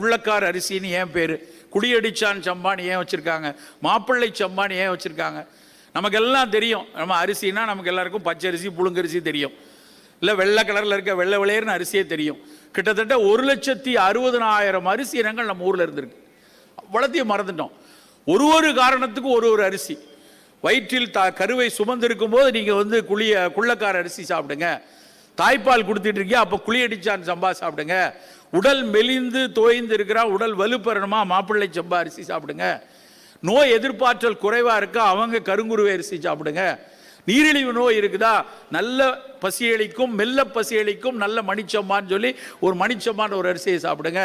உள்ளக்கார் அரிசின்னு ஏன் பேர்? குடியடிச்சான் சம்பான்னு ஏன் வச்சுருக்காங்க? மாப்பிள்ளை சம்பான்னு ஏன் வச்சுருக்காங்க? நமக்கெல்லாம் தெரியும். நம்ம அரிசினா நமக்கு எல்லாருக்கும் பச்சரிசி புழுங்கரிசி தெரியும். இல்லை வெள்ளை கலரில் இருக்க வெள்ளை விளையர்னு அரிசியே தெரியும். கிட்டத்தட்ட ஒரு லட்சத்தி அறுபதனாயிரம் அரிசி இனங்கள் நம்ம ஊரில் இருந்திருக்கு. வளர்த்தியும் மறந்துட்டோம். ஒரு ஒரு காரணத்துக்கும் ஒரு ஒரு அரிசி. வயிற்றில் த கருவை சுமந்திருக்கும் போது நீங்கள் வந்து குளிய குள்ளக்கார அரிசி சாப்பிடுங்க. தாய்ப்பால் கொடுத்துட்டு இருக்கியா அப்போ குளியடிச்சான் சம்பா சாப்பிடுங்க. உடல் மெலிந்து தோய்ந்து இருக்கிறா உடல் வலுப்பெறணுமா? மாப்பிள்ளை சம்பா அரிசி சாப்பிடுங்க. நோய் எதிர்ப்பாற்றல் குறைவா இருக்கா? அவங்க கருங்குருவை அரிசி சாப்பிடுங்க. நீரிழிவு நோய் இருக்குதா? நல்ல பசியளிக்கும் மெல்ல பசியளிக்கும் நல்ல மணிச்சம்மான்னு சொல்லி ஒரு மணிச்சம்மான்னு ஒரு அரிசியை சாப்பிடுங்க.